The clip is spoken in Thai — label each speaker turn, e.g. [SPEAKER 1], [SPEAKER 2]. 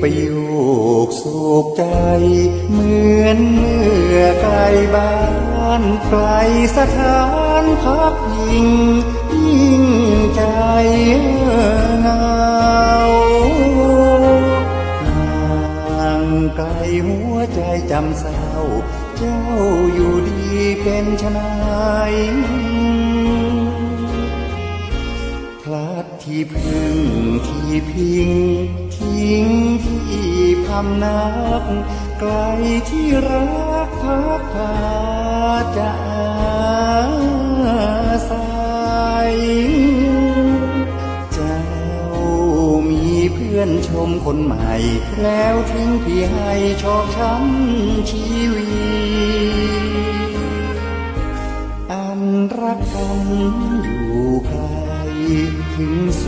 [SPEAKER 1] ประโยคสุขใจ เหมือนเมื่อไกลบ้านไกลสถานพักยิง ยิ่งใจเหงาห่างไกลหัวใจจำเศร้า เจ้าอยู่ดีเป็นชนายพลัดที่พึ่งที่พิง ทิ้งที่พำนักไกลที่รักพักพาจะอาศัยเจ้ามีเพื่อนชมคนใหม่ แล้วทิ้งพี่ให้ชอกช้ำชีวิตอันรักกันอยู่ไกลถึงสุด